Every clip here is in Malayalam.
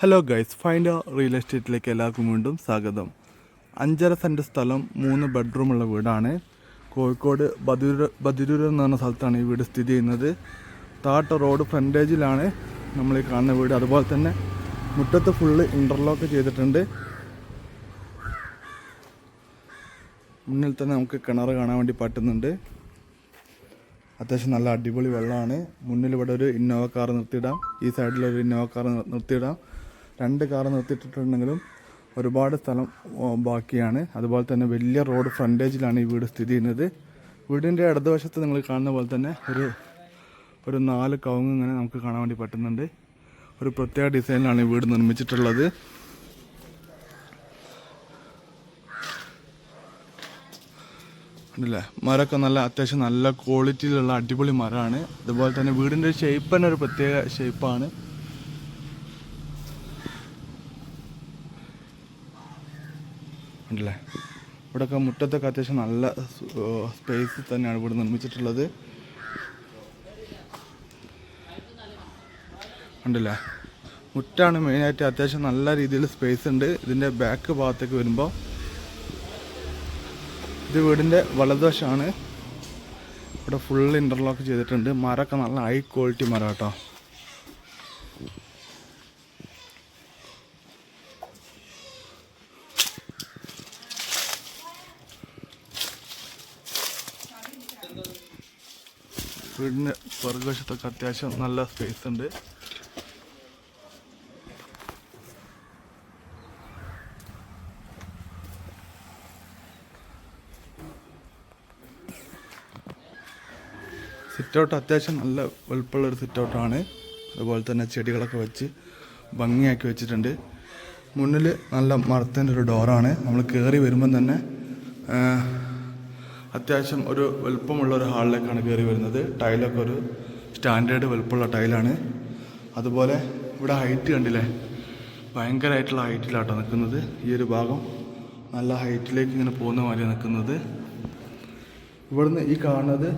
ഹലോ ഗൈസ് ഫൈൻഡ് റിയൽ എസ്റ്റേറ്റിലേക്ക് എല്ലാവർക്കും വീണ്ടും സ്വാഗതം. അഞ്ചര സെന്റ് സ്ഥലം മൂന്ന് ബെഡ്റൂമുള്ള വീടാണ്. കോഴിക്കോട് ബദിരൂർ ബദിരൂർ എന്ന് പറഞ്ഞ സ്ഥലത്താണ് ഈ വീട് സ്ഥിതി ചെയ്യുന്നത്. താട്ട റോഡ് ഫ്രണ്ടേജിലാണ് നമ്മൾ ഈ കാണുന്ന വീട്. അതുപോലെ തന്നെ മുറ്റത്ത് ഫുള്ള് ഇന്റർലോക്ക് ചെയ്തിട്ടുണ്ട്. മുന്നിൽ തന്നെ നമുക്ക് കിണർ കാണാൻ വേണ്ടി പറ്റുന്നുണ്ട്. അത്യാവശ്യം നല്ല അടിപൊളി വെള്ളമാണ്. മുന്നിൽ ഇവിടെ ഒരു ഇന്നോവ കാർ നിർത്തിയിടാം. ഈ സൈഡിൽ ഒരു ഇന്നോവ കാർ നിർത്തിയിടാം. രണ്ട് കാർ നിർത്തിയിട്ടിട്ടുണ്ടെങ്കിലും ഒരുപാട് സ്ഥലം ബാക്കിയാണ്. അതുപോലെ തന്നെ വലിയ റോഡ് ഫ്രണ്ടേജിലാണ് ഈ വീട് സ്ഥിതി ചെയ്യുന്നത്. വീടിന്റെ ഇടതുവശത്ത് നിങ്ങൾ കാണുന്ന പോലെ തന്നെ ഒരു ഒരു നാല് കവുങ്ങ് ഇങ്ങനെ നമുക്ക് കാണാൻ വേണ്ടി പറ്റുന്നുണ്ട്. ഒരു പ്രത്യേക ഡിസൈനിലാണ് ഈ വീട് നിർമ്മിച്ചിട്ടുള്ളത്. ഉണ്ടല്ലേ മരമൊക്കെ നല്ല അത്യാവശ്യം നല്ല ക്വാളിറ്റിയിലുള്ള അടിപൊളി മരമാണ്. അതുപോലെ തന്നെ വീടിന്റെ ഷേപ്പ് തന്നെ ഒരു പ്രത്യേക ഷേപ്പാണ് ഉണ്ടല്ലേ? ഇവിടെയൊക്കെ മുറ്റത്തൊക്കെ അത്യാവശ്യം നല്ല സ്പേസ് തന്നെയാണ് ഇവിടെ നിർമ്മിച്ചിട്ടുള്ളത്. ഉണ്ടല്ലേ? മുറ്റാണ് മെയിനായിട്ട് അത്യാവശ്യം നല്ല രീതിയിൽ സ്പേസ് ഉണ്ട്. ഇതിന്റെ ബാക്ക് ഭാഗത്തേക്ക് വരുമ്പോൾ ഇത് വീടിന്റെ വലതുവശമാണ് ഇവിടെ ഫുൾ ഇന്റർലോക്ക് ചെയ്തിട്ടുണ്ട്. മരമൊക്കെ നല്ല ഹൈ ക്വാളിറ്റി മരം കേട്ടോ വീടിന്റെ പുറകുവശത്തൊക്കെ അത്യാവശ്യം നല്ല സ്പേസ് ഉണ്ട്. സിറ്റൗട്ട് അത്യാവശ്യം നല്ല വലുപ്പമുള്ളൊരു സിറ്റൗട്ടാണ് അതുപോലെ തന്നെ ചെടികളൊക്കെ വെച്ച് ഭംഗിയാക്കി വെച്ചിട്ടുണ്ട്. മുന്നിൽ നല്ല മരത്തിന്റെ ഒരു ഡോറാണ് നമ്മൾ കയറി വരുമ്പം തന്നെ അത്യാവശ്യം ഒരു വലുപ്പമുള്ള ഒരു ഹാളിലേക്കാണ് കയറി വരുന്നത്. ടൈലൊക്കെ ഒരു സ്റ്റാൻഡേർഡ് വലുപ്പമുള്ള ടൈലാണ്. അതുപോലെ ഇവിടെ ഹൈറ്റ് കണ്ടില്ലേ? ഭയങ്കരമായിട്ടുള്ള ഹൈറ്റിലാട്ടോ നിൽക്കുന്നത്. ഈ ഒരു ഭാഗം നല്ല ഹൈറ്റിലേക്ക് ഇങ്ങനെ പോകുന്ന മാതിരിയാണ് നിൽക്കുന്നത്. ഇവിടുന്ന് ഈ കാണുന്നത്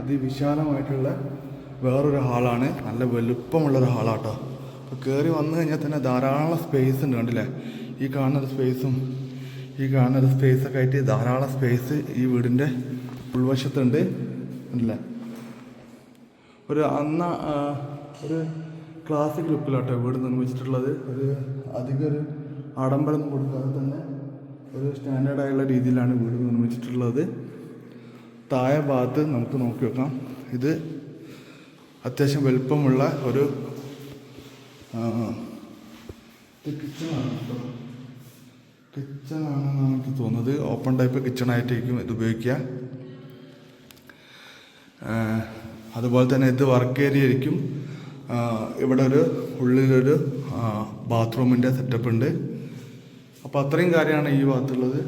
അതിവിശാലമായിട്ടുള്ള വേറൊരു ഹാളാണ്. നല്ല വലുപ്പമുള്ളൊരു ഹാളാട്ടോ. അപ്പോൾ കയറി വന്നു കഴിഞ്ഞാൽ തന്നെ ധാരാളം സ്പേസ് ഉണ്ട് കണ്ടില്ലേ? ഈ കാണുന്ന സ്പേസും ഈ കാണുന്ന സ്പേസ് ഒക്കെ ആയിട്ട് ധാരാളം സ്പേസ് ഈ വീടിന്റെ ഉൾവശത്തുണ്ട്. അല്ല? ഒരു അന്ന ഒരു ക്ലാസിക് ലുക്കിലാട്ടോ വീട് നിർമ്മിച്ചിട്ടുള്ളത്. ഒരു അധികം ഒരു ആഡംബരം കൊടുക്കാതെ തന്നെ ഒരു സ്റ്റാൻഡേർഡായുള്ള രീതിയിലാണ് വീട് നിർമ്മിച്ചിട്ടുള്ളത്. താഴെ ഭാഗത്ത് നമുക്ക് നോക്കി വെക്കാം. ഇത് അത്യാവശ്യം വലുപ്പമുള്ള ഒരു കിച്ചണാണ് കേട്ടോ കിച്ചണാണെന്നാണ് എനിക്ക് തോന്നുന്നത്. ഓപ്പൺ ടൈപ്പ് കിച്ചൺ ആയിട്ടായിരിക്കും ഇത് ഉപയോഗിക്കുക. അതുപോലെ തന്നെ ഇത് വർക്ക് ഏരിയ ആയിരിക്കും. ഇവിടെ ഒരു ഉള്ളിലൊരു ബാത്റൂമിന്റെ സെറ്റപ്പ് ഉണ്ട്. അപ്പോൾ അത്രയും കാര്യമാണ് ഈ ഭാഗത്തുള്ളത്.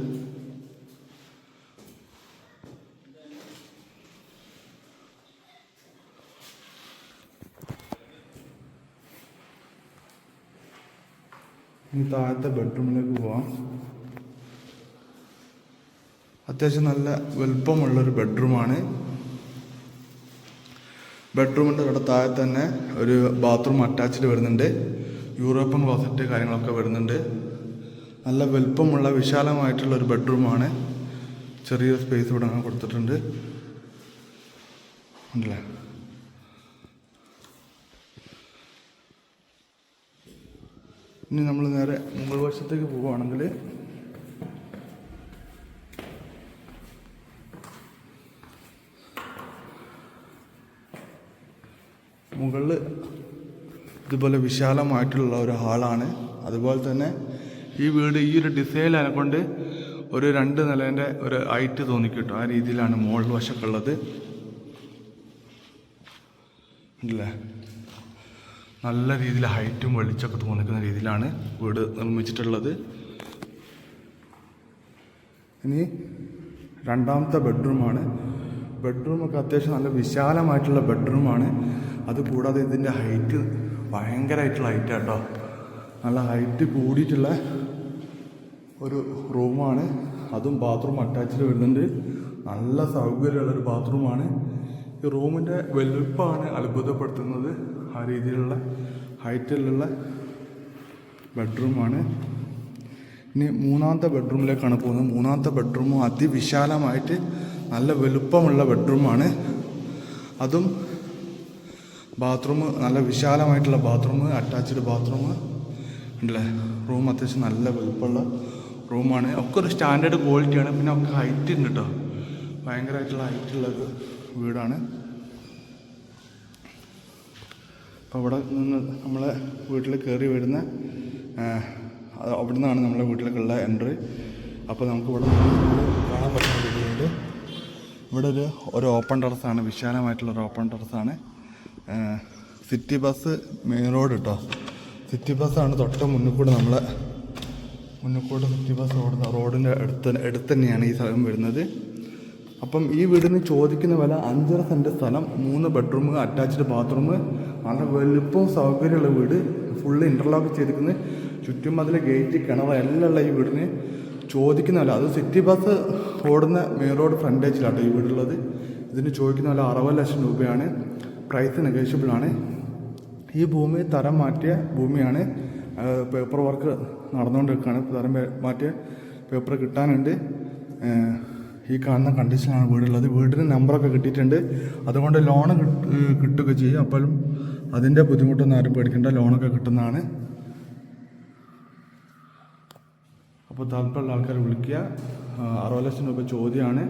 ഇനി താഴത്തെ ബെഡ്റൂമിലേക്ക് പോവാം. അത്യാവശ്യം നല്ല വലുപ്പമുള്ളൊരു ബെഡ്റൂമാണ്. ബെഡ്റൂമിന്റെ ഇവിടെ താഴെ തന്നെ ഒരു ബാത്റൂം അറ്റാച്ച്ഡ് വരുന്നുണ്ട്. യൂറോപ്യൻ ക്ലോസറ്റ് കാര്യങ്ങളൊക്കെ വരുന്നുണ്ട്. നല്ല വലുപ്പമുള്ള വിശാലമായിട്ടുള്ള ഒരു ബെഡ്റൂമാണ്. ചെറിയ സ്പേസ് ഇവിടെ അങ്ങനെ കൊടുത്തിട്ടുണ്ട്. ഉണ്ടല്ലേ? ഇനി നമ്മൾ നേരെ മുകൾ വശത്തേക്ക് പോവുകയാണെങ്കിൽ മുകളിൽ ഇതുപോലെ വിശാലമായിട്ടുള്ള ഒരു ഹാളാണ്. അതുപോലെ തന്നെ ഈ വീട് ഈ ഒരു ഡിസൈൻ കൊണ്ട് ഒരു രണ്ട് നിലേന്റെ ഒരു ഹൈറ്റ് തോന്നിക്കിട്ടും. ആ രീതിയിലാണ് മുകൾ വശമൊക്കെ ഉള്ളത് ഉണ്ടല്ലേ നല്ല രീതിയിൽ ഹൈറ്റും വെളിച്ചൊക്കെ തോന്നിക്കുന്ന രീതിയിലാണ് വീട് നിർമ്മിച്ചിട്ടുള്ളത്. ഇനി രണ്ടാമത്തെ ബെഡ്റൂമാണ്. ബെഡ്റൂമൊക്കെ അത്യാവശ്യം നല്ല വിശാലമായിട്ടുള്ള ബെഡ്റൂമാണ്. അതുകൂടാതെ ഇതിന്റെ ഹൈറ്റ് ഭയങ്കരമായിട്ടുള്ള ഹൈറ്റ് കേട്ടോ. നല്ല ഹൈറ്റ് കൂടിയിട്ടുള്ള ഒരു റൂമാണ്. അതും ബാത്റൂം അറ്റാച്ച്ഡ് വരുന്നുണ്ട്. നല്ല സൗകര്യമുള്ളൊരു ബാത്റൂമാണ് ഈ റൂമിന്റെ വലുപ്പമാണ് അത്ഭുതപ്പെടുത്തുന്നത്. ആ രീതിയിലുള്ള ഹൈറ്റിലുള്ള ബെഡ്റൂമാണ്. ഇനി മൂന്നാമത്തെ ബെഡ്റൂമിലേക്കാണ് പോകുന്നത്. മൂന്നാമത്തെ ബെഡ്റൂമും അതിവിശാലമായിട്ട് നല്ല വലുപ്പമുള്ള ബെഡ്റൂമാണ്. അതും ബാത്റൂം നല്ല വിശാലമായിട്ടുള്ള ബാത്റൂം അറ്റാച്ച്ഡ് ബാത്റൂം. ഉണ്ടല്ലേ റൂം അത്യാവശ്യം നല്ല വലുപ്പമുള്ള റൂമാണ്. ഒക്കെ ഒരു സ്റ്റാൻഡേർഡ് ക്വാളിറ്റിയാണ്. പിന്നെ ഒക്കെ ഹൈറ്റ് ഉണ്ട് കേട്ടോ ഭയങ്കരമായിട്ടുള്ള ഹൈറ്റുള്ള ഒരു വീടാണ്. അപ്പോൾ അവിടെ നിന്ന് നമ്മളെ വീട്ടിൽ കയറി വരുന്ന അവിടെ നിന്നാണ് നമ്മളെ വീട്ടിലേക്കുള്ള എൻട്രി അപ്പോൾ നമുക്ക് ഇവിടെ കാണാൻ പറ്റുന്ന രീതിയിൽ ഇവിടെ ഒരു ഒരു ഓപ്പൺ ടെറസാണ് വിശാലമായിട്ടുള്ള ഒരു ഓപ്പൺ ടെറസാണ് സിറ്റി ബസ് മെയിൻ റോഡ് കേട്ടോ സിറ്റി ബസ്സാണ് തൊട്ട് മുന്നിൽ കൂടെ നമ്മളെ മുന്നിൽ കൂടെ സിറ്റി ബസ് ഓടുന്ന റോഡിന്റെ അടുത്ത് അടുത്ത് തന്നെയാണ് ഈ സ്ഥലം വരുന്നത്. അപ്പം ഈ വീടിന് ചോദിക്കുന്ന വില അഞ്ചര സെന്റ് സ്ഥലം മൂന്ന് ബെഡ്റൂം അറ്റാച്ച്ഡ് ബാത്റൂം നല്ല വലുപ്പവും സൗകര്യമുള്ള വീട്. ഫുള്ള് ഇന്റർലോക്ക് ചെയ്തിരിക്കുന്നത്. ചുറ്റും അതിൽ ഗേറ്റ് കിണർ എല്ലാം ഉള്ള ഈ വീടിന് ചോദിക്കുന്ന വില. അത് സിറ്റി ബസ് ഓടുന്ന മെയിൻ റോഡ് ഫ്രണ്ടേജിലാട്ടോ ഈ വീടുള്ളത്. ഇതിന് ചോദിക്കുന്ന വില അറുപത് ലക്ഷം രൂപയാണ്. പ്രൈസ് നെഗോഷ്യബിൾ ആണ്. ഈ ഭൂമി തരം മാറ്റിയ ഭൂമിയാണ് പേപ്പർ വർക്ക് നടന്നുകൊണ്ടിരിക്കുകയാണ്. തരം മാറ്റിയ പേപ്പർ കിട്ടാനുണ്ട്. ഈ കാണുന്ന കണ്ടീഷനാണ് വീടുള്ളത്. വീടിന് നമ്പറൊക്കെ കിട്ടിയിട്ടുണ്ട്. അതുകൊണ്ട് ലോണ് കിട്ടുകയൊക്കെ ചെയ്യും. അപ്പോഴും അതിന്റെ ബുദ്ധിമുട്ടൊന്നും ആരും പേടിക്കേണ്ട. ലോണൊക്കെ കിട്ടുന്നതാണ്. അപ്പോൾ താല്പര്യമുള്ള ആൾക്കാർ വിളിക്കുക. അറുപത് ലക്ഷം രൂപ ചോദ്യമാണ്.